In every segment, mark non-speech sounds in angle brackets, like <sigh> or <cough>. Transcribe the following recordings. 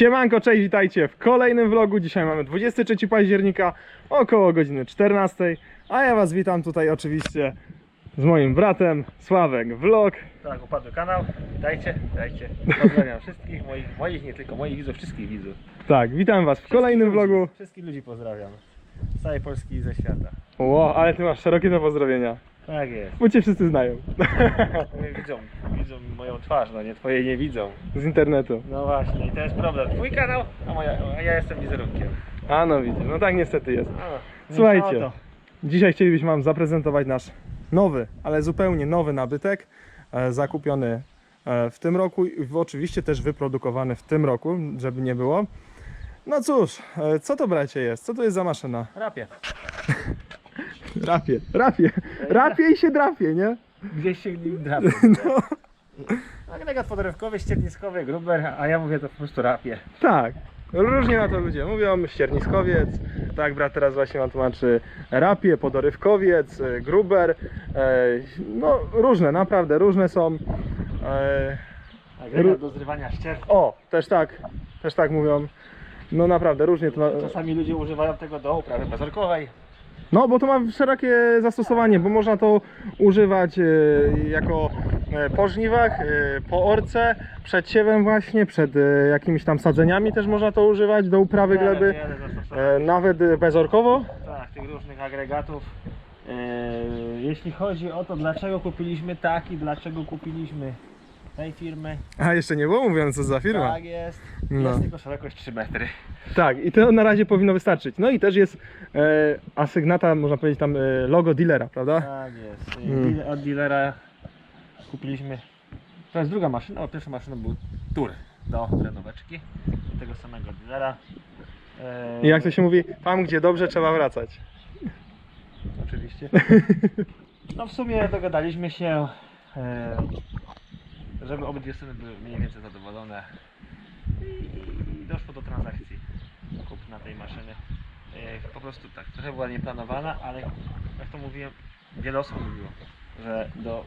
Siemanko, cześć, witajcie w kolejnym vlogu. Dzisiaj mamy 23 października, około godziny 14. A ja Was witam tutaj oczywiście z moim bratem Sławek Vlog. Tak, upadły kanał. Dajcie, dajcie. <laughs> Pozdrawiam wszystkich moich, moich, nie tylko moich widzów, wszystkich widzów. Tak, witam Was w kolejnym Wszystkich vlogu. Wszystkich ludzi pozdrawiam. Z całej Polski i ze świata. Ło, ale Ty masz szerokie to pozdrowienia, Tak jest. bo Cię wszyscy znają Mnie Widzą, widzą moją twarz, no nie twojej nie widzą. z internetu. No właśnie, i to jest problem. Twój kanał, a, moja, a ja jestem wizerunkiem. A no widzisz, no tak niestety jest. A, Słuchajcie. to. Dzisiaj chcielibyśmy Wam zaprezentować nasz nowy, ale zupełnie nowy nabytek, e, zakupiony e, w tym roku i w- oczywiście też wyprodukowany w tym roku, żeby nie było. No cóż, e, co to bracie jest? Co to jest za maszyna? Rapie. <laughs> Rapie, rapie, rapie i się drapie, nie? Gdzieś się nim drapie. <laughs> No, Agregat podrywkowy, ścierniskowy, gruber, a ja mówię to po prostu rapie. tak. Różnie na to ludzie mówią, ścierniskowiec, tak brat teraz właśnie wam tłumaczy rapie, podorywkowiec, e, gruber, e, no różne, naprawdę różne są. E, Agregat do zrywania ścier. O, też tak, też tak mówią. No naprawdę, różnie to. Na... Czasami ludzie używają tego do uprawy bezorkowej. No, bo to ma szerokie zastosowanie, bo można to używać e, jako e, po żniwach, e, po orce, przed siewem właśnie, przed jakimiś tam sadzeniami też można to używać do uprawy Wiele, gleby, wiele nawet bezorkowo. Tak, tych różnych agregatów. Jeśli chodzi o to, dlaczego kupiliśmy tak i dlaczego kupiliśmy tej firmy, A jeszcze nie było mówiąc co za firma. tak jest. No. Jest tylko szerokość 3 metry. Tak, i to na razie powinno wystarczyć. No i też jest e, asygnata, można powiedzieć tam e, logo dealera, prawda? Tak jest. Eee, Mm. deal- Od dealera kupiliśmy. To jest druga maszyna, bo pierwsza maszyna był tur do trenóweczki. Do tego samego dealera. Eee, I jak to się mówi, tam gdzie dobrze trzeba wracać. Oczywiście. <laughs> No w sumie dogadaliśmy się, e, żeby obydwie strony były mniej więcej zadowolone i doszło do transakcji kupna tej maszyny. E, Po prostu tak, trochę była nieplanowana, ale jak to mówiłem, wiele osób mówiło, że do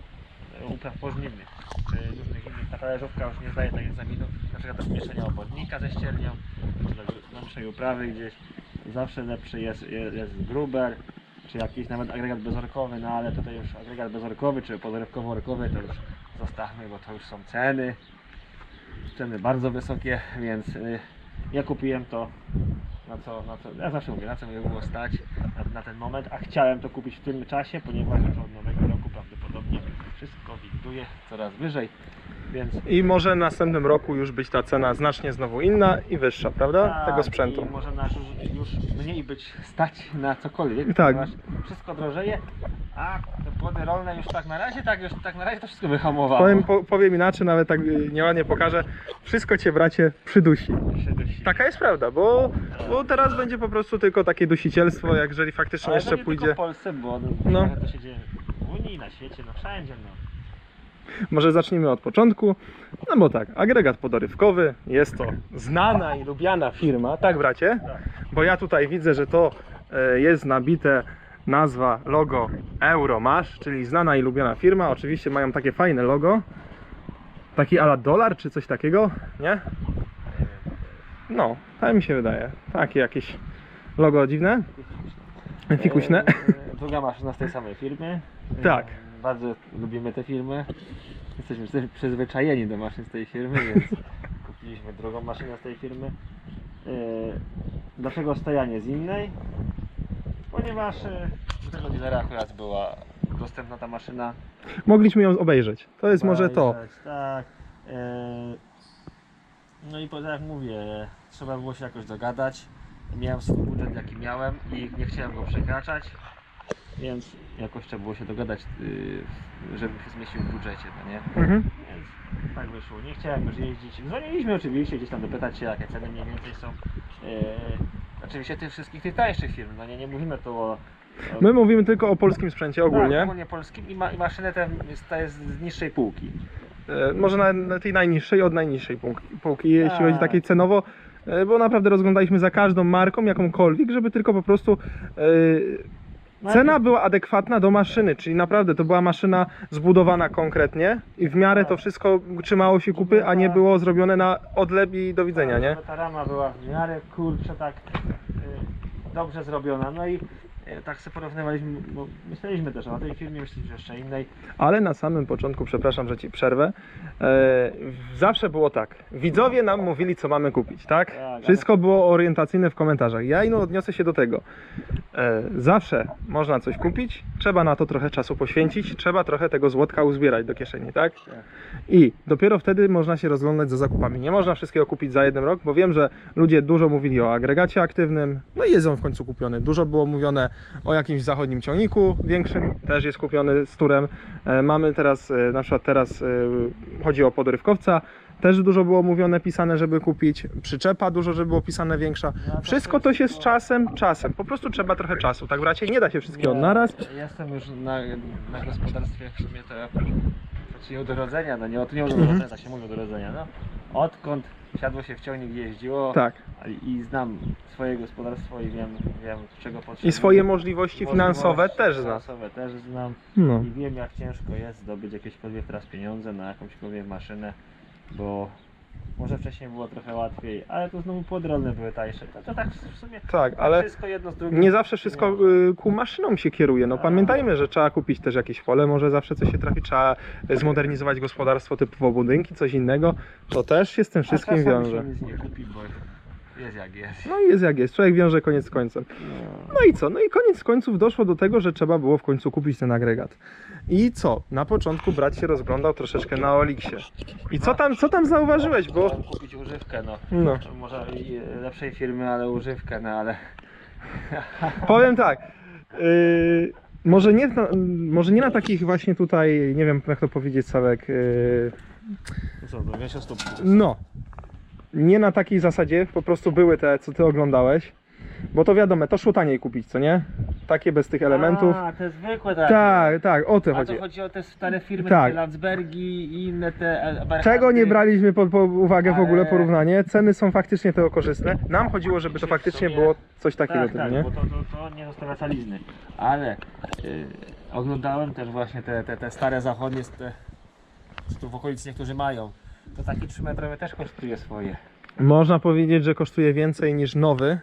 upraw pożniwnych czy różnych innych ta talerzówka już nie zdaje tak egzaminu, na przykład do zmieszania obodnika ze ściernią, czy do głębszej uprawy gdzieś. Zawsze lepszy jest, jest, jest gruber, czy jakiś nawet agregat bezorkowy, no ale tutaj już agregat bezorkowy, czy podrywkowo-orkowy to już zostawmy, bo to już są ceny. Ceny bardzo wysokie, więc y, ja kupiłem to na co, na co, ja zawsze mówię, na co mnie było stać na, na ten moment, a chciałem to kupić w tym czasie, ponieważ od nowego roku prawdopodobnie wszystko winduje coraz wyżej, więc I może w następnym roku już być ta cena znacznie znowu inna i wyższa, prawda? tak, Tego sprzętu. i może nas już, już mniej być stać na cokolwiek, Tak. ponieważ wszystko drożeje, a te płody rolne już tak na razie, tak już tak na razie to wszystko wyhamowało. Powiem, po, powiem inaczej, nawet tak nieładnie pokażę. Wszystko cię bracie przydusi. Się dusi. Taka jest prawda, bo, bo teraz będzie po prostu tylko takie dusicielstwo, jak jeżeli faktycznie Ale jeszcze pójdzie. tylko w Polsce, bo no. to się dzieje w Unii, na świecie, no wszędzie, no. Może zacznijmy od początku. No bo tak, agregat podorywkowy jest to znana i lubiana firma, tak bracie? Bo ja tutaj widzę, że to e, jest nabite nazwa, logo Euromasz, czyli znana i lubiana firma. Oczywiście mają takie fajne logo. Taki ala dolar czy coś takiego, nie? No, tak mi się wydaje. Takie jakieś logo dziwne. Fikuśne. E, Druga maszyna z tej samej firmy. Tak. Bardzo lubimy tę firmę. Jesteśmy przy- przyzwyczajeni do maszyn z tej firmy, więc <laughs> kupiliśmy drugą maszynę z tej firmy. E, Dlaczego stajanie z innej? Ponieważ e, u tego dealera akurat była dostępna ta maszyna. Mogliśmy ją obejrzeć. To jest może to. Obejrzeć, Tak. E, No i po- tak jak mówię, trzeba było się jakoś dogadać. Miałem swój budżet jaki miałem i nie chciałem go przekraczać, więc jakoś trzeba było się dogadać, y, żebym się zmieścił w budżecie, no nie? Mhm. Więc tak wyszło. Nie chciałem już jeździć. Dzwoniliśmy oczywiście gdzieś tam dopytać się jakie ceny mniej więcej są. E, oczywiście tych wszystkich tych tańszych firm, no nie, nie mówimy tu o, My mówimy tylko o polskim sprzęcie ogólnie. tak, ogólnie polskim i, ma, i maszynę tę jest, ta jest z niższej półki. E, Może na, na tej najniższej od najniższej półki, półki jeśli chodzi Tak. takiej cenowo, e, bo naprawdę rozglądaliśmy za każdą marką, jakąkolwiek, żeby tylko po prostu e, Cena była adekwatna do maszyny, czyli naprawdę to była maszyna zbudowana konkretnie i w miarę to wszystko trzymało się kupy, a nie było zrobione na odlep i do widzenia, nie? Ta rama była w miarę kurczę tak y, dobrze zrobiona. No i tak sobie porównywaliśmy, bo myśleliśmy też o tej firmie, myśleliśmy jeszcze innej. Ale na samym początku, przepraszam, że ci przerwę, e, zawsze było tak. Widzowie nam mówili, co mamy kupić, tak? ale- Wszystko było orientacyjne w komentarzach. Ja ino odniosę się do tego. E, zawsze można coś kupić, trzeba na to trochę czasu poświęcić, trzeba trochę tego złotka uzbierać do kieszeni, tak? I dopiero wtedy można się rozglądać za zakupami. Nie można wszystkiego kupić za jeden rok, bo wiem, że ludzie dużo mówili o agregacie aktywnym, no i jest on w końcu kupiony. Dużo było mówione o jakimś zachodnim ciągniku większym, też jest kupiony z turem. E, Mamy teraz, e, na przykład teraz e, chodzi o podrywkowca, też dużo było mówione, pisane, żeby kupić. Przyczepa dużo, żeby było pisane większa. No, Wszystko to się z czasem, czasem. Po prostu trzeba trochę czasu, tak bracie? Nie da się wszystkiego Nie, naraz. Jestem już na, na gospodarstwie w sumie to pracuję od urodzenia, no nie od nie od Mhm. urodzenia, tak się mówi od urodzenia, no. Odkąd siadło się w ciągnik jeździło Tak. i, i znam swoje gospodarstwo i wiem, wiem czego potrzebuję. I swoje możliwości finansowe Możliwości też zna. Finansowe też znam. No. I wiem jak ciężko jest zdobyć jakiekolwiek teraz pieniądze na jakąśkolwiek maszynę, bo może wcześniej było trochę łatwiej, ale to znowu podrolne były tańsze. To, to tak w sumie Tak, ale wszystko jedno z drugim. nie zawsze wszystko y, ku maszynom się kieruje. No pamiętajmy, że trzeba kupić też jakieś pole, może zawsze coś się trafi, trzeba zmodernizować gospodarstwo typowo budynki, coś innego. To też się z tym A wszystkim czasami wiąże. się nic nie kupi, bo jest jak jest. No i jest jak jest, człowiek wiąże koniec z końcem. No i co? No i koniec końców doszło do tego, że trzeba było w końcu kupić ten agregat. I co? Na początku brat się rozglądał troszeczkę na Oliksie. I co tam, co tam zauważyłeś, bo... Chciałem kupić używkę, no. No. Może i lepszej firmy, ale używkę, no ale... <laughs> Powiem tak. Yy, może, nie, na- może nie na takich właśnie tutaj, nie wiem jak to powiedzieć, Sałek. Yy, Co, no większostópki. no. Nie na takiej zasadzie, po prostu były te, co ty oglądałeś. Bo to wiadomo, to szło taniej kupić, co nie? Takie bez tych elementów. A, te zwykłe takie. Tak, tak, o to A chodzi. to chodzi o te stare firmy, Tak. takie Landsbergi i inne te... e, Eberhardy. Tego nie braliśmy pod, pod uwagę w ogóle Ale- porównanie. Ceny są faktycznie tego korzystne. Nam chodziło, żeby to faktycznie było coś takiego, Tak, tak, nie? bo to, to, to nie zostawia talizny. Ale y, oglądałem też właśnie te, te, te stare zachodnie, te, co tu w okolicy niektórzy mają. To taki 3-metrowy też kosztuje swoje. Można powiedzieć, że kosztuje więcej niż nowy.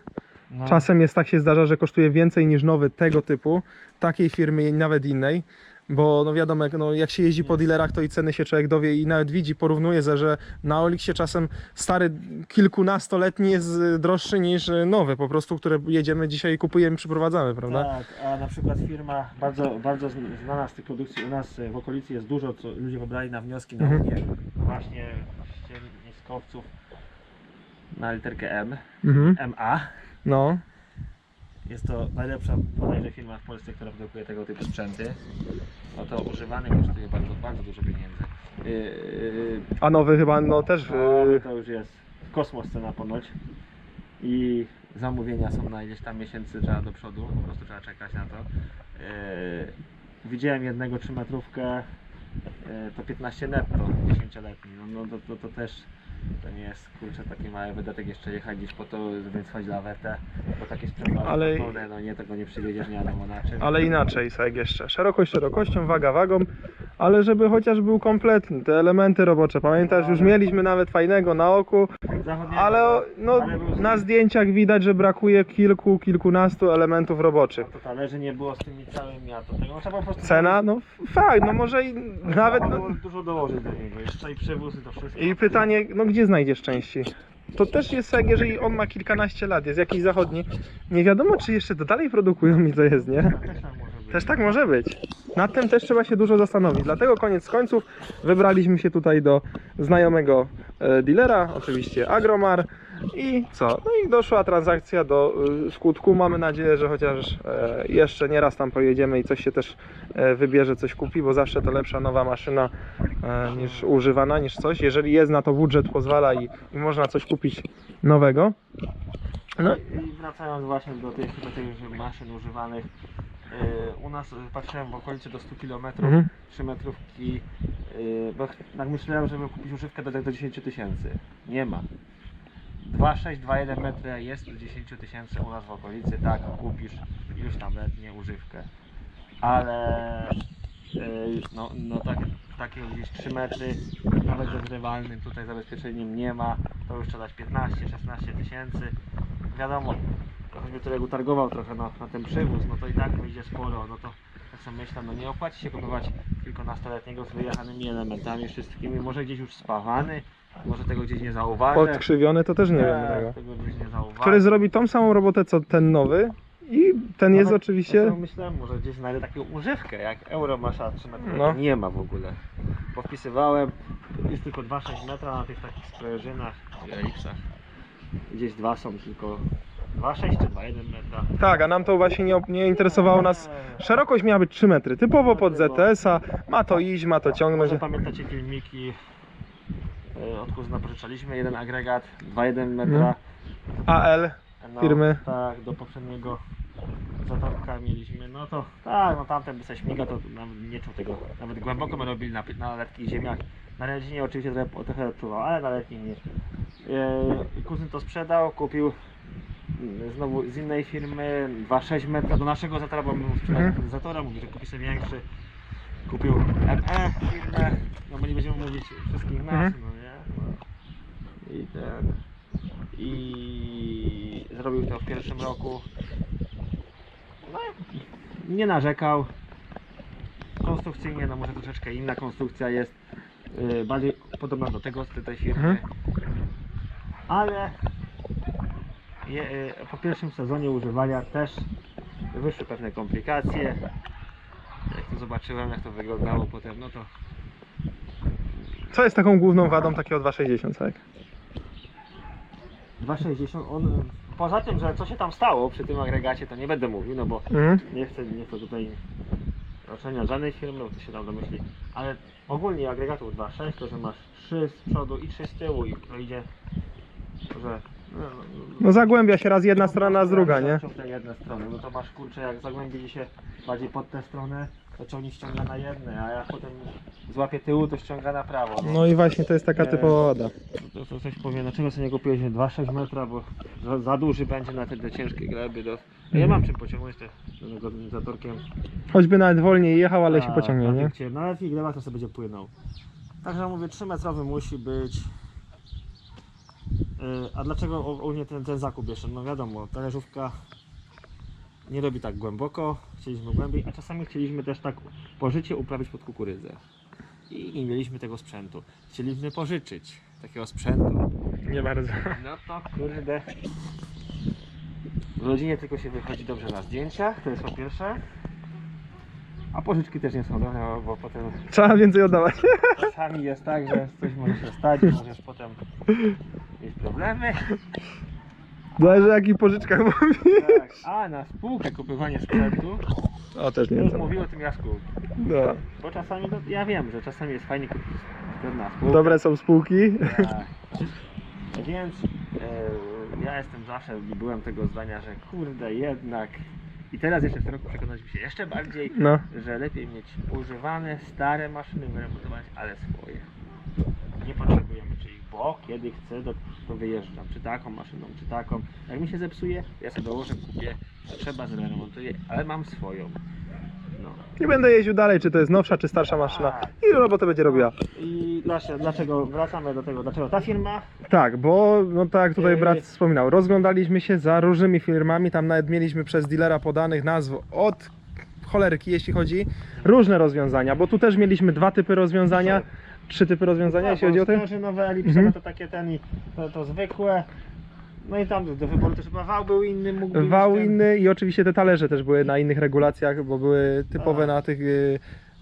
No. Czasem jest tak się zdarza, że kosztuje więcej niż nowy tego typu, takiej firmy i nawet innej. Bo no wiadomo, jak, no, jak się jeździ po dealerach, to i ceny się człowiek dowie i nawet widzi, porównuje, ze, że na Oliksie czasem stary kilkunastoletni jest droższy niż nowy, po prostu, które jedziemy dzisiaj, kupujemy, przyprowadzamy, prawda? Tak, a na przykład firma bardzo, bardzo zn- znana z tych produkcji u nas w okolicy jest dużo, co ludzie wybrali na wnioski na Mhm. Unię. Właśnie ścierniskowców na literkę M, Mhm. MA. No, Jest to najlepsza bodajże firma w Polsce, która produkuje tego typu sprzęty. No to używany kosztuje bardzo, bardzo dużo pieniędzy. Yy, a nowy chyba, no też, no, y, to już jest kosmos cena ponoć. I zamówienia są na ileś tam miesięcy trzeba do przodu, po prostu trzeba czekać na to. Yy, widziałem jednego 3 metrówkę, yy, to 15 netto, 10-letni. No, no to, to, to też to nie jest kurczę taki mały wydatek jeszcze jechać gdzieś po to, żeby trwać lawetę, bo takie sprzęty Ale- no nie, tego nie przywieziesz nie wiadomo na czym. ale inaczej, Sajek jeszcze. Szerokość szerokością, waga wagą, ale żeby chociaż był kompletny, te elementy robocze. Pamiętasz, już mieliśmy nawet fajnego na oku, ale o- no, na zdjęciach widać, że brakuje kilku, kilkunastu elementów roboczych. to talerzy nie było z tymi całymi, a to tego trzeba po prostu Cena, no fakt, no może i nawet... No, dużo dołożyć do niego, jeszcze i przewóz i to wszystko. I pytanie, no gdzie znajdziesz części? To też jest tak, jeżeli on ma kilkanaście lat, jest jakiś zachodni, nie wiadomo czy jeszcze to dalej produkują i to jest, nie? Też tak może być. Nad tym też trzeba się dużo zastanowić. Dlatego koniec końców wybraliśmy się tutaj do znajomego e, dealera, oczywiście Agromar. I co? No i doszła transakcja do e, skutku. Mamy nadzieję, że chociaż e, jeszcze nie raz tam pojedziemy i coś się też wybierze, coś kupi, bo zawsze to lepsza nowa maszyna niż używana, niż coś. Jeżeli jest na to budżet, pozwala i, i można coś kupić nowego. No I wracając właśnie do tych, do tych maszyn używanych, u nas yy, patrzyłem w okolicy do 100 km, Mhm. 3 metrówki, yy, bo tak myślałem, żeby kupić używkę do, do 10 tysięcy. Nie ma. 2,6, 2,1 metry jest do 10 tysięcy u nas w okolicy, tak, kupisz już tam letnie używkę. Ale no, no tak, takie gdzieś 3 metry, nawet ze zrywalnym tutaj zabezpieczeniem nie ma, to już trzeba dać 15-16 tysięcy. Wiadomo, choćby tutaj utargował trochę na, na ten przywóz, no to i tak wyjdzie sporo, no to tak sobie myślę, no nie opłaci się kupować kilkunastoletniego z wyjechanymi elementami wszystkimi, może gdzieś już spawany, może tego gdzieś nie zauważy. Podkrzywiony to też nie wiem Tak, tego. tego gdzieś nie zauważy. Który zrobi tą samą robotę co ten nowy i ten jest Nawet oczywiście... Ja myślałem, może gdzieś znajdę taką używkę, jak Euromasza 3 metry, No. nie ma w ogóle. Powpisywałem, jest tylko 2,6 metra na tych takich sprężynach, elipsach. Gdzieś dwa są tylko 2,6 czy 2,1 metra. Tak, a nam to właśnie nie, nie interesowało nas. Szerokość miała być 3 metry, typowo pod ZTS-a. Ma to iść, ma to ciągnąć. Może pamiętacie filmiki, e, od kuzyna pożyczaliśmy jeden agregat, 2,1 metra. AL. No, firmy. Tak, do poprzedniego zatorka mieliśmy, no to tak, no tamten by se śmiga, to nawet nie czuł tego, nawet głęboko my robili na, na letkich ziemiach, na rodzinie oczywiście trochę, trochę odczuwał, ale na letniej nie. E, kuzyn to sprzedał, kupił znowu z innej firmy 2,6 metra do naszego zatora, bo my sprzedaliśmy Mhm. zatora, mówi, że kupi sobie większy. Kupił ME firmę, no bo nie będziemy mówić wszystkich nazw, Mhm. no nie? No. I ten i zrobił to w pierwszym roku. No, nie narzekał. Konstrukcyjnie, no może troszeczkę inna konstrukcja jest, yy, bardziej podobna do tego z tej firmy. Mhm. Ale je, po pierwszym sezonie używania też wyszły pewne komplikacje. Jak to zobaczyłem, jak to wyglądało potem, no to Co jest taką główną wadą takiego 260, tak? 260 on poza tym, że co się tam stało przy tym agregacie, to nie będę mówił, no bo Mhm. nie chcę, nie chcę tutaj oceniać żadnej firmy, bo to się tam domyśli, ale ogólnie agregatów 2.6 to, że masz 3 z przodu i 3 z tyłu i to idzie, że no, No zagłębia się raz jedna strona, raz druga, nie? Ciągle jedne strony, no to masz kurczę, jak zagłębi się bardziej pod tę stronę, to ciągnik ściąga na jedne, a jak potem złapie tyłu, to ściąga na prawo. No i właśnie to jest taka typowa wada. To, to coś powiem, dlaczego sobie nie kupiłeś 2,6 metra, bo za, za duży będzie na te, te ciężkie gleby. Do... Ja mam czym pociągnąć te do organizatorkiem. Choćby nawet wolniej jechał, ale się pociągnie, na nie? Na lekkich glebach to sobie będzie płynął. Także mówię, 3 metrowy musi być. Yy, A dlaczego ogólnie ten, ten zakup jeszcze? No wiadomo, talerzówka nie robi tak głęboko, chcieliśmy głębiej, a czasami chcieliśmy też tak pożycie uprawić pod kukurydzę. I nie mieliśmy tego sprzętu. Chcieliśmy pożyczyć takiego sprzętu. Nie bardzo. No to kurde. W rodzinie tylko się wychodzi dobrze na zdjęciach, to jest po pierwsze. A pożyczki też nie są dobre, bo- bo potem Trzeba więcej oddawać. czasami jest tak, że coś może się stać, możesz potem mieć problemy. Zależy o jakich pożyczkach mówi. Tak. A na spółkę kupywanie sprzętu, O, też nie już wiem. mówił o tym Jasku. No. Bo czasami, no, ja wiem, że czasami jest fajnie kupić sprzęt na spółkę. Dobre są spółki. Tak. Więc e, ja jestem zawsze i byłem tego zdania, że kurde jednak i teraz jeszcze w tym roku przekonaliśmy się jeszcze bardziej, No. że lepiej mieć używane, stare maszyny, wyremontować, ale swoje. Nie potrzebujemy czyich, bo kiedy chcę, to, to wyjeżdżam, czy taką maszyną, czy taką. Jak mi się zepsuje, ja sobie dołożę, kupię, trzeba, zremontuję, ale mam swoją. No. I będę jeździł dalej, czy to jest nowsza, czy starsza maszyna. I robotę będzie robiła. I dlaczego, dlaczego wracamy do tego, dlaczego ta firma Tak, bo no tak jak tutaj brat Yy. wspominał, rozglądaliśmy się za różnymi firmami, tam nawet mieliśmy przez dealera podanych nazw od cholerki, jeśli chodzi różne rozwiązania, bo tu też mieliśmy dwa typy rozwiązania, trzy typy rozwiązania, jeśli chodzi o te. nowe elipsowe Mhm. to takie ten i to, to zwykłe. No i tam do wyboru też chyba wał był inny, mógł być Wał ten- inny i oczywiście te talerze też były na innych regulacjach, bo były typowe A. na tych, y,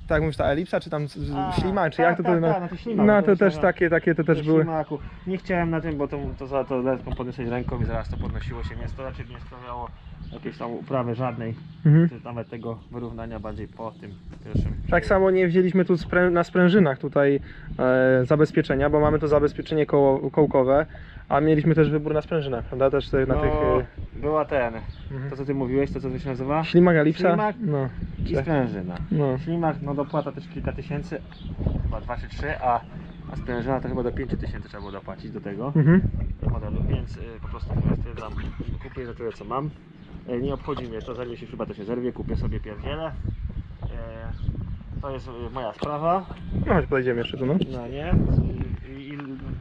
tak mówisz, ta elipsa, czy tam z- z- A, ślimak, czy tak, jak to tak, to, no, tak, na tych ślimak, no to to już też takie, takie to też były. ślimaku. Nie chciałem na tym, bo to, to za to lekko podniosłeś ręką i zaraz to podnosiło się, więc to raczej nie sprawiało jakiejś tam uprawy żadnej, Mhm. czy nawet tego wyrównania bardziej po tym pierwszym. Tak samo nie wzięliśmy tu sprę- na sprężynach tutaj e, zabezpieczenia, bo mamy to zabezpieczenie koło, kołkowe, a mieliśmy też wybór na sprężynach, prawda? Też na no, tych... była ten, Mhm. to co ty mówiłeś, to co to się nazywa? Ślimak Elipsa? Ślimak? No. I sprężyna. no. Ślimak, no dopłata też kilka tysięcy, chyba 2 czy 3, a, a sprężyna to chyba do 5 tysięcy trzeba było dopłacić do tego. Mhm. Modelu, więc y, po prostu stwierdzam, kupię za tyle co mam. Y, Nie obchodzi mnie to, zerwie się śruba, to się zerwie, kupię sobie pierdzielę. Y, To jest y, moja sprawa. No chodź, podejdziemy jeszcze tu, no. No nie? I, i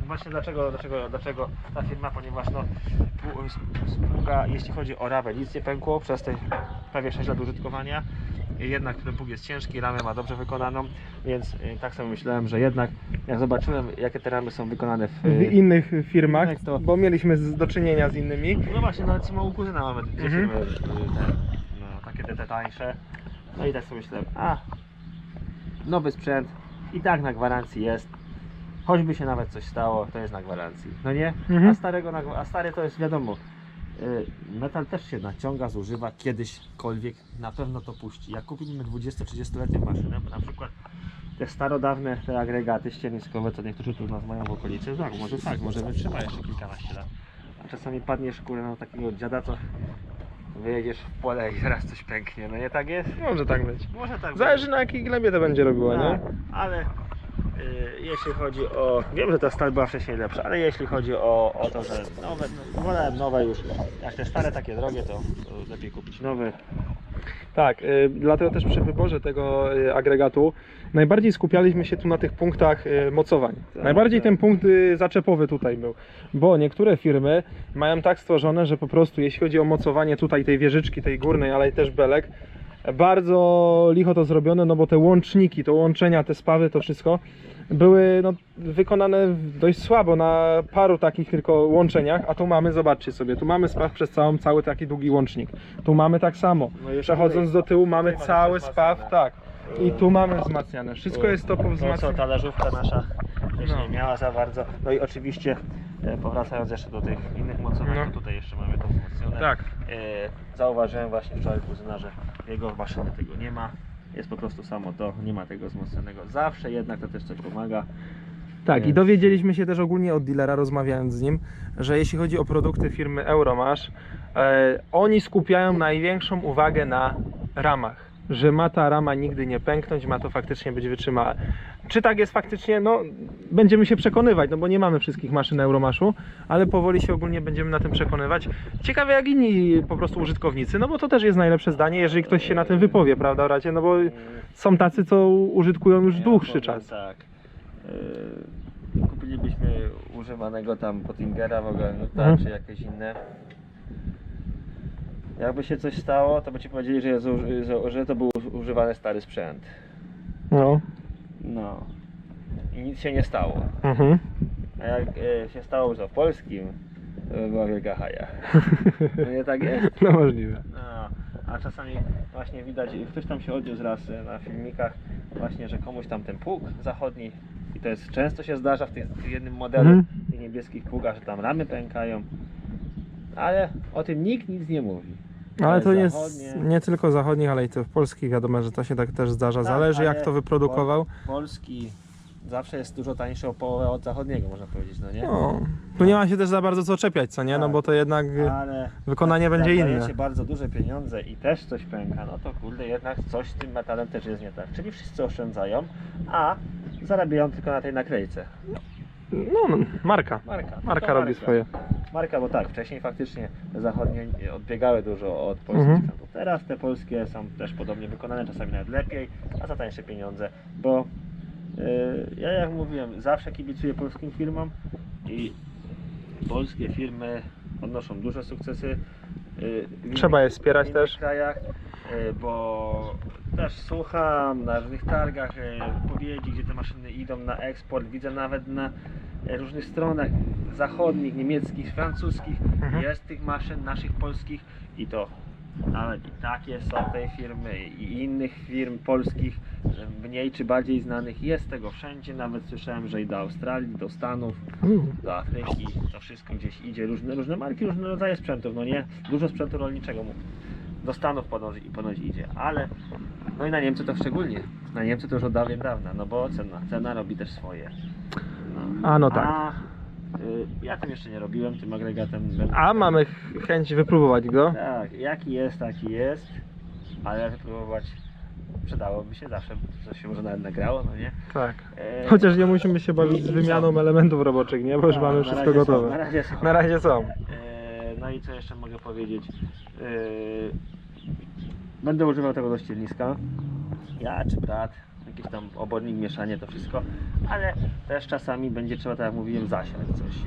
właśnie dlaczego, dlaczego, dlaczego ta firma, ponieważ no, pół- spółka, jeśli chodzi o ramę, nic nie pękło przez te prawie 6 lat użytkowania. Jednak ten pług jest ciężki, ramę ma dobrze wykonaną, więc y, tak sobie myślałem, że jednak jak zobaczyłem jakie te ramy są wykonane w... W innych firmach, innych to- bo mieliśmy z, do czynienia z innymi. No właśnie, nawet co u kuzyna mamy dwie Mhm. firmy, y, te, no, takie te, te tańsze. No i tak sobie myślałem, a nowy sprzęt i tak na gwarancji jest. Choćby się nawet coś stało, to jest na gwarancji. No nie? Mhm. A starego na, a stary to jest wiadomo. Y, Metal też się naciąga, zużywa kiedyśkolwiek, na pewno to puści. Jak kupimy 20-30-letnią maszynę, bo na przykład te starodawne te agregaty ścierniskowe, co niektórzy tu nas mają w okolicy, tak, może tak, może wytrzyma jeszcze kilkanaście lat. A czasami padniesz kurę na takiego dziada, co wyjedziesz w pole i zaraz coś pęknie, no nie tak jest? Może tak być. Może tak Zależy na jakiej glebie to będzie robiła, nie? tak, ale jeśli chodzi o. Wiem, że ta stal była wcześniej lepsza, ale jeśli chodzi o, o to, że nowe, no, wolałem nowe już. Jak te stare takie drogie, to, to lepiej kupić nowy. Tak, y, dlatego też przy wyborze tego y, agregatu najbardziej skupialiśmy się tu na tych punktach y, mocowań. Tak, najbardziej tak. ten punkt y, zaczepowy tutaj był, bo niektóre firmy mają tak stworzone, że po prostu jeśli chodzi o mocowanie tutaj tej wieżyczki, tej górnej, ale też belek, bardzo licho to zrobione, no bo te łączniki, to łączenia, te spawy, to wszystko były no, wykonane dość słabo na paru takich tylko łączeniach, a tu mamy, zobaczcie sobie, tu mamy spaw przez całą, cały taki długi łącznik. Tu mamy tak samo. No Przechodząc do tyłu mamy cały spaw, tak. I tu mamy wzmacniane. Wszystko jest to No co, powzmacniane. talerzówka nasza No. nie miała za bardzo. No i oczywiście e, powracając jeszcze do tych innych mocowań, No. to tutaj jeszcze mamy to wzmocnione. Tak. E, zauważyłem właśnie wczoraj kuzyna, że jego maszynie tego nie ma. Jest po prostu samo to, nie ma tego wzmocnionego. Zawsze jednak to też coś pomaga. Tak, i Więc- dowiedzieliśmy się też ogólnie od dealera, rozmawiając z nim, że jeśli chodzi o produkty firmy Euromasz, e, oni skupiają największą uwagę na ramach. Że ma ta rama nigdy nie pęknąć, ma to faktycznie być wytrzymałe. Czy tak jest faktycznie? No, będziemy się przekonywać, no bo nie mamy wszystkich maszyn Euromaszu, ale powoli się ogólnie będziemy na tym przekonywać. Ciekawe jak inni po prostu użytkownicy, no bo to też jest najlepsze zdanie, jeżeli ktoś się na tym wypowie, prawda, Racie? No bo są tacy, co użytkują już dłuższy czas. Tak. E, kupilibyśmy używanego tam Pottingera w ogóle, no Mhm. czy jakieś inne. Jakby się coś stało, to by ci powiedzieli, że, jest, uży- że- to był używany stary sprzęt. No. No. I nic się nie stało. Mhm. A jak e, się stało, że w polskim, to by była wielka haja. <laughs> No nie tak jest? No możliwe. No, a czasami właśnie widać, ktoś tam się odniósł raz e, na filmikach, właśnie, że komuś tam ten pług zachodni, i to jest często się zdarza w w jednym modelu, Mhm. tych niebieskich pługach, że tam ramy pękają, ale o tym nikt nic nie mówi. Ale to nie, zachodnie. nie tylko zachodnich, ale i w polskich wiadomo, że to się tak też zdarza. Tak, Zależy jak to wyprodukował. Polski zawsze jest dużo tańszy o połowę od zachodniego, można powiedzieć, no nie? No, tu nie ma się też za bardzo co czepiać, co nie? No Tak. bo to jednak Ale wykonanie będzie inne. bardzo duże pieniądze i też coś pęka, no to kurde, jednak coś z tym metalem też jest nie tak. Czyli wszyscy oszczędzają, a zarabiają tylko na tej naklejce. No, no, marka. Marka. Marka To robi swoje. Marka, bo tak, wcześniej faktycznie te zachodnie odbiegały dużo od polskich Mhm. sprzętów. Teraz te polskie są też podobnie wykonane, czasami nawet lepiej, a za tańsze pieniądze, bo yy, ja jak mówiłem, zawsze kibicuję polskim firmom i polskie firmy odnoszą duże sukcesy. W Trzeba je wspierać w innych też. krajach, yy, bo też słucham na różnych targach yy, wypowiedzi, gdzie te maszyny idą na eksport, widzę nawet na różnych stronach zachodnich, niemieckich, francuskich, Mhm. jest tych maszyn naszych polskich i to nawet i takie są tej firmy i innych firm polskich, mniej czy bardziej znanych, jest tego wszędzie, nawet słyszałem, że i do Australii, do Stanów, do Afryki, to wszystko gdzieś idzie, różne, różne marki, różne rodzaje sprzętów, no nie? Dużo sprzętu rolniczego mu do Stanów ponoć, i ponoć idzie, ale no i na Niemcy to szczególnie, na Niemcy to już od dawien dawna, no bo cena, cena robi też swoje. No. A no tak. A, ja tym jeszcze nie robiłem, tym agregatem. A mamy ch- chęć wypróbować go. Tak, jaki jest, taki jest, ale wypróbować przydałoby się, zawsze coś się może nawet nagrało, no nie? Tak. E, Chociaż nie musimy się bawić z wymianą co? elementów roboczych, nie? Bo już no, mamy wszystko Są, na gotowe. razie są. Na razie są. E, No i co jeszcze mogę powiedzieć? E, Będę używał tego do ścierniska. Ja czy brat, jakiś tam obornik, mieszanie, to wszystko. Ale też czasami będzie trzeba, tak jak mówiłem, zasiać coś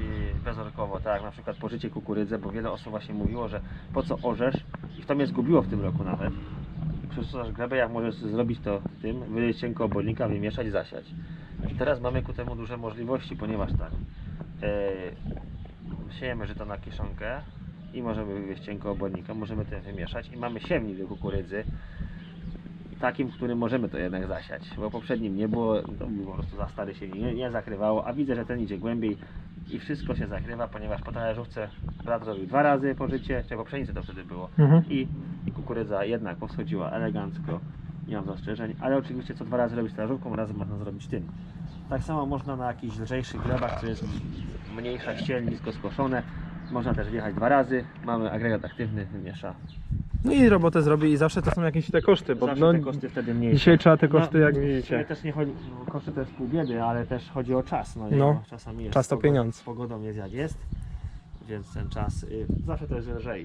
bezorkowo, tak jak na przykład pożycie kukurydzę, bo wiele osób właśnie mówiło, że po co orzesz i to mnie zgubiło w tym roku nawet. Przesuwasz glebę, jak możesz zrobić to tym, wyjść cienko obornika, wymieszać, zasiać. I teraz mamy ku temu duże możliwości, ponieważ tak, e, siejemy żyto na kiszonkę i możemy wywieźć cienko obornika, możemy to wymieszać i mamy siewnik do kukurydzy takim, w którym możemy to jednak zasiać, bo poprzednim nie było, to po prostu za stary się nie, nie zakrywało, a widzę, że ten idzie głębiej i wszystko się zakrywa, ponieważ po talerzówce brat zrobił dwa razy pożycie, czy po pszenicy to wtedy było Mhm. i, i kukurydza jednak poschodziła elegancko, nie mam zastrzeżeń, ale oczywiście co dwa razy robić talerzówką, razem można zrobić tym. Tak samo można na jakichś lżejszych glebach, które jest mniejsza ściel, nisko skoszone, można też wjechać dwa razy, mamy agregat aktywny, wymiesza. No i robotę zrobi i zawsze to są jakieś te koszty, bo Zawsze no, te koszty wtedy mniejsze. dzisiaj trzeba te koszty, No, jak w sumie widzicie. też nie chodzi, no, koszty to jest pół biedy, ale też chodzi o czas. No, nie? No. Czasami jest Czas to pogo- pieniądz. Z pogodą jest jak jest, więc ten czas y, zawsze to jest lżej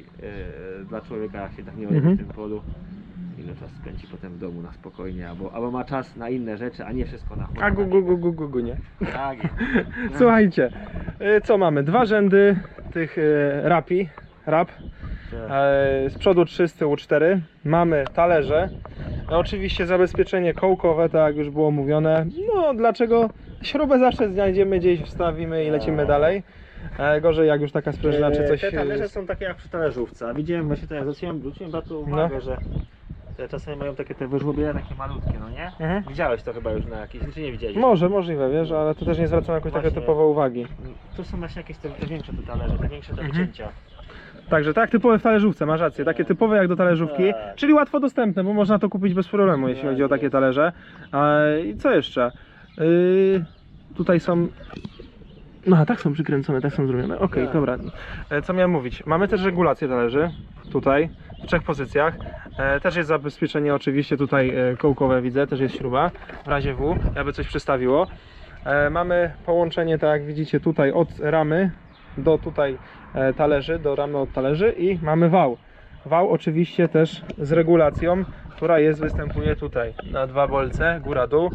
y, dla człowieka, jak się tak nie Mhm. robi w tym polu. Ile czas spędzi potem w domu na spokojnie, albo, albo ma czas na inne rzeczy, a nie wszystko na A gu, gu, gu, gu, gu, gu, nie. Tak, jest. <laughs> Słuchajcie, y, co mamy? Dwa rzędy tych y, rapi, rap. E, Z przodu 3, z tyłu 4. Mamy talerze. No, oczywiście zabezpieczenie kołkowe, tak jak już było mówione. No dlaczego? Śrubę zawsze znajdziemy gdzieś, wstawimy i lecimy dalej. E, Gorzej jak już taka sprężyna czy coś... Te e, talerze są takie jak przy talerzówce. A widziałem właśnie to, jak zwróciłem, zwróciłem bratu uwagę, No. że te czasami mają takie te wyżłobienia takie malutkie, no nie? Mhm. Widziałeś to chyba już na jakiejś, czy nie widziałeś? Może, możliwe, wiesz, ale to też nie zwracam jakoś takie Właśnie. typowe uwagi. Tu są właśnie jakieś te, te większe te talerze, te większe te Mhm. wycięcia. Także tak, typowe w talerzówce, masz rację, takie typowe jak do talerzówki, Tak. czyli łatwo dostępne, bo można to kupić bez problemu, jeśli chodzi o takie talerze. A, I co jeszcze? Yy, tutaj są... No, a tak są przykręcone, tak są zrobione. Okej, Tak. dobra. E, Co miałem mówić? Mamy też regulację talerzy, tutaj, w trzech pozycjach. E, też jest zabezpieczenie oczywiście tutaj e, kołkowe widzę, też jest śruba, w razie W, aby coś przystawiło. E, mamy połączenie, tak jak widzicie, tutaj od ramy do tutaj talerzy, do ramy od talerzy i mamy wał. Wał oczywiście też z regulacją, która jest, występuje tutaj na dwa bolce, góra-dół.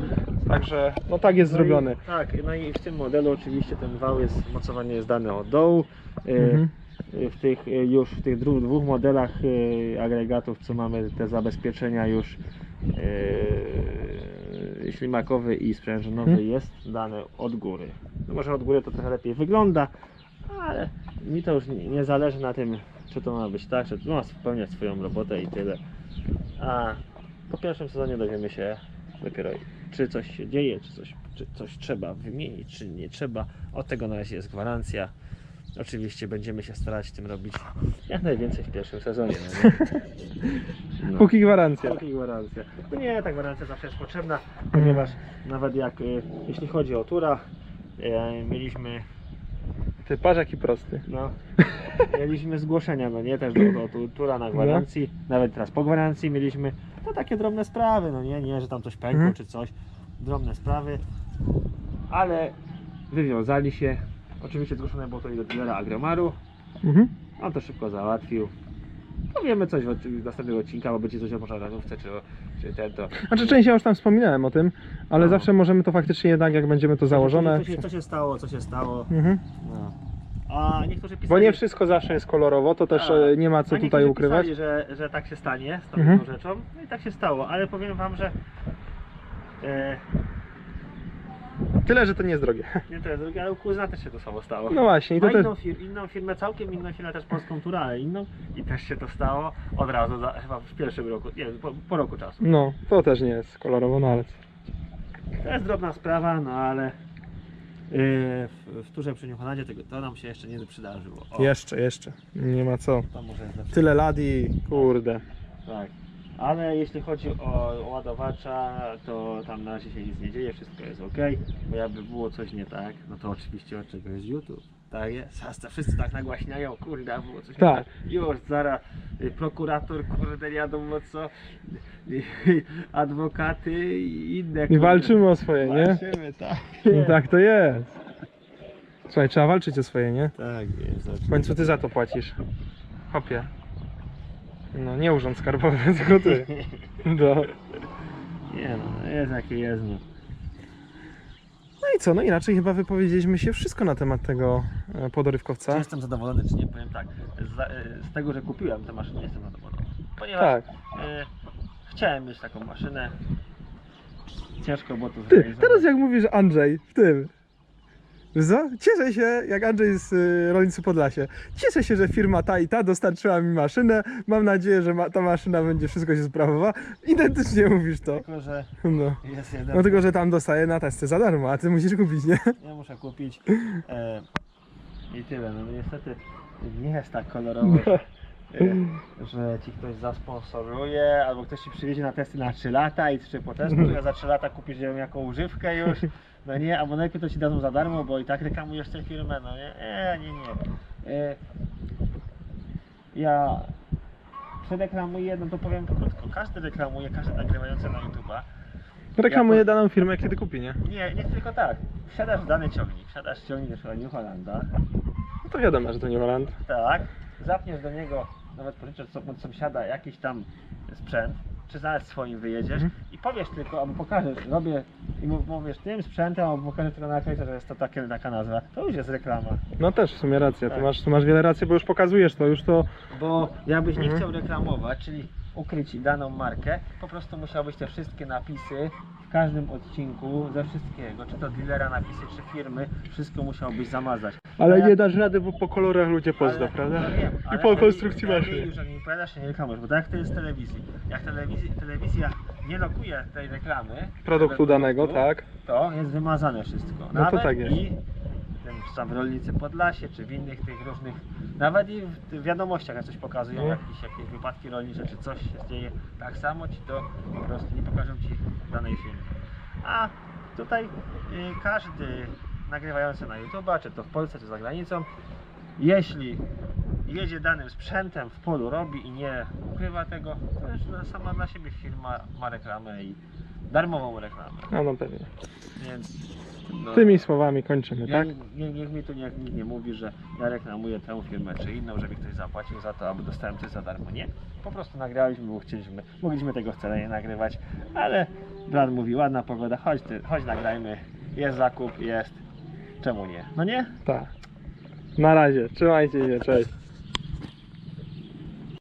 Także no tak jest No zrobiony. I, tak, no i w tym modelu oczywiście ten wał jest, mocowanie jest dane od dołu. E, Mhm. W tych e, już w tych dwóch modelach e, agregatów, co mamy te zabezpieczenia już e, ślimakowy i sprężynowy Mhm. jest dane od góry. No może od góry to trochę lepiej wygląda, ale mi to już nie, nie zależy na tym, czy to ma być tak, czy to ma spełniać swoją robotę i tyle. A po pierwszym sezonie dowiemy się dopiero, czy coś się dzieje, czy coś, czy coś trzeba wymienić, czy nie trzeba. Od tego na razie jest gwarancja. Oczywiście będziemy się starać tym robić jak najwięcej w pierwszym sezonie. No? <laughs> No. Póki gwarancja. Póki gwarancja. No nie, ta gwarancja zawsze jest potrzebna, ponieważ nawet jak, e, jeśli chodzi o tura, e, mieliśmy Ty patrz jaki prosty. no, mieliśmy zgłoszenia, no nie, też do, do, do tura na gwarancji, nawet teraz po gwarancji mieliśmy, no takie drobne sprawy, no nie, nie, że tam coś pękło Mhm. czy coś, drobne sprawy, ale wywiązali się, oczywiście zgłoszone było to i do dealera Agromaru, Mhm. on to szybko załatwił, powiemy coś w odcinku- następnego odcinka, bo będzie coś o pożarówce, czy, o- czy ten to... Znaczy część ja już tam wspominałem o tym, ale No. zawsze możemy to faktycznie jednak, jak będziemy to założone. Co się, co się stało, co się stało, Mhm. no. A niektórzy pisali... Bo nie wszystko zawsze jest kolorowo, to też Tak. e, nie ma co A tutaj niektórzy ukrywać. Pisali, że, że tak się stanie z tą Mhm. jedną rzeczą. No i tak się stało, ale powiem wam, że e, Tyle, że to nie jest drogie. <laughs> nie to jest drugie, ale u kuzyna też się to samo stało. No właśnie, i to Ma też. inną, fir- inną firmę, całkiem inną firmę, też polską turę, ale inną i też się to stało od razu, za, chyba w pierwszym roku, nie po, po roku czasu. No, to też nie jest kolorowo, no ale. To jest drobna sprawa, no ale e, w, w turze przy New Holandzie tego to nam się jeszcze nie przydarzyło. O, Jeszcze, jeszcze. Nie ma co. Tyle lat i kurde. Tak. Ale jeśli chodzi o ładowacza, to tam na razie się nic nie dzieje, wszystko jest ok. Bo jakby było coś nie tak, no to oczywiście od czego jest YouTube. Tak jest, zaraz wszyscy tak nagłaśniają, kurde, było coś Tak. Już, zaraz y, prokurator, kurde, nie wiadomo co, y, adwokaty i inne. I kurde. walczymy o swoje, nie? Walczymy, tak. No tak to jest. Słuchaj, trzeba walczyć o swoje, nie? Tak jest. W końcu ty za to płacisz. Hopie. No nie urząd skarbowy, <laughs> tylko ty. No. Nie no, jest jakie jest, no. No i co, no inaczej chyba wypowiedzieliśmy się wszystko na temat tego e, Czy podorywkowca. jestem zadowolony, czy nie? Powiem tak, z, y, z tego, że kupiłem tę maszynę, jestem zadowolony. Ponieważ Tak. y, chciałem mieć taką maszynę. Ciężko było to Ty, zrealizować. teraz jak mówisz Andrzej w tym. Co? Cieszę się, jak Andrzej z y, Rolnicy Podlasie. Cieszę się, że firma ta i ta dostarczyła mi maszynę. Mam nadzieję, że ma, ta maszyna będzie wszystko się sprawowała. Identycznie mówisz to. Tylko, że No. jest jeden. No tylko, że tam dostaję na testy za darmo, a ty musisz kupić, nie? Ja muszę kupić e, i tyle. No niestety nie jest tak kolorowo, że, e, że ci ktoś zasponsoruje, albo ktoś ci przywiezie na testy na 3 lata i czy potestuj, a za 3 lata kupisz ją jako używkę już. No nie, albo najpierw to ci dadzą za darmo, bo i tak reklamujesz tę firmę, no nie, e, nie, nie. E, ja przedeklamuję, no to powiem krótko, każdy reklamuje, każdy nagrywający na YouTube'a. Reklamuję daną firmę, kiedy kupi, nie? Nie, nie tylko tak. Wsiadasz w dany ciągnik, wsiadasz w ciągnik na przykład New Hollanda, No to wiadomo, że to nie Holland. tak, zapniesz do niego, nawet pożyczasz od sąsiada jakiś tam sprzęt, czy nawet swoim wyjedziesz Mhm. i powiesz tylko, albo pokażesz, robię i mów- mówisz tym sprzętem, albo pokażesz tylko na naklejce, że jest to takie, taka nazwa, to już jest reklama. No też w sumie racja, tu Tak. masz, tu masz wiele racji, bo już pokazujesz to, już to... Bo jakbyś nie Mhm. chciał reklamować, czyli ukryć daną markę, po prostu musiałbyś te wszystkie napisy w każdym odcinku ze wszystkiego, czy to dealera napisy, czy firmy, wszystko musiałbyś zamazać. Ale nie dasz rady, bo po kolorach ludzie pozna, prawda? no wiem, I ale po lepiej- konstrukcji lepiej maszyny. już jak mi powiadasz, się nie reklamujesz, bo tak jak to jest w telewizji. Jak telewizji, telewizja nie lokuje tej reklamy, Produktu danego, tak? to jest wymazane wszystko. No to Nawet tak jest. I czy tam w Rolnicy Podlasie, czy w innych tych różnych, nawet i w wiadomościach jak coś pokazują, No. jakieś, jakieś wypadki rolnicze, czy coś się dzieje, tak samo ci to po prostu nie pokażą ci danej firmy. A tutaj y, każdy nagrywający na YouTube'a, czy to w Polsce, czy za granicą, jeśli jedzie danym sprzętem w polu, robi i nie ukrywa tego, to już sama dla siebie firma ma reklamę i darmową reklamę. No, no pewnie. Więc no, Tymi słowami kończymy, ja, tak? niech, niech mi tu niech nikt nie mówi, że ja reklamuję tę firmę czy inną, żeby ktoś zapłacił za to, albo dostałem coś za darmo. Nie. Po prostu nagraliśmy, bo chcieliśmy. Mogliśmy tego wcale nie nagrywać, ale brat mówi, ładna pogoda, chodź, ty, chodź nagrajmy. Jest zakup, jest. Czemu nie? No nie? Tak. Na razie, trzymajcie się, cześć.